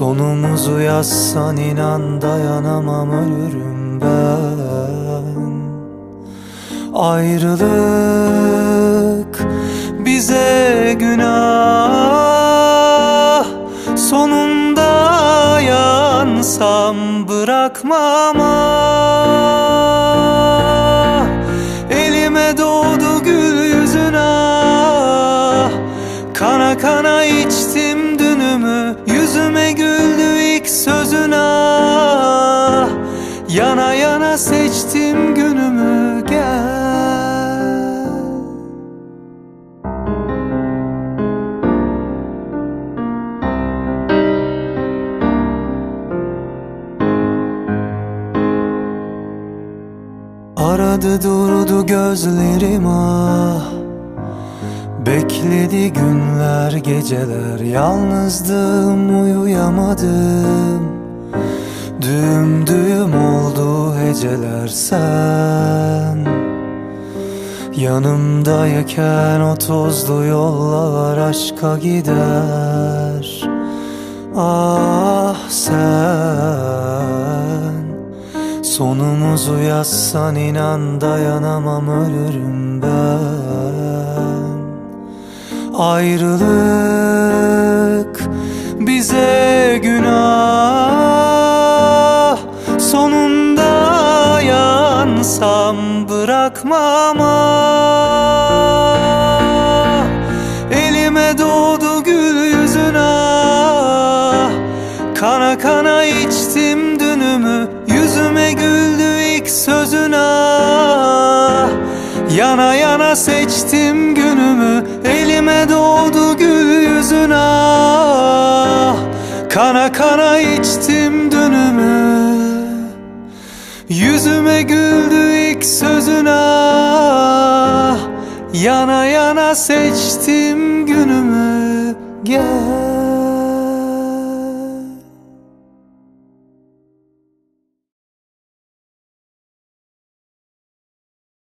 Sonumuzu yazsan inan dayanamam ölürüm ben. Ayrılık bize günah. Sonunda yansam bırakmam ah. Elime doğdu gül yüzün ah Kana kana içtim dünümü Yüzüme güldü ilk sözün ah Yana yana seçtim günümü gel. Aradı durdu gözlerim ah Bekledi günler geceler Yalnızdım uyuyamadım. Düğüm düğüm oldu heceler sen. Yanımdayken o tozlu yollar aşka gider. Ah sen Sonumuzu yazsan inan dayanamam ölürüm ben Ayrılık bize günah. Sonunda yansam bırakmam ah. Elime doğdu gül yüzün ah Kana kana içtim Yana yana seçtim günümü. Elime doğdu gül yüzün ah Kana kana içtim dünümü. Yüzüme güldü ilk sözün ah Yana yana seçtim günümü. Gel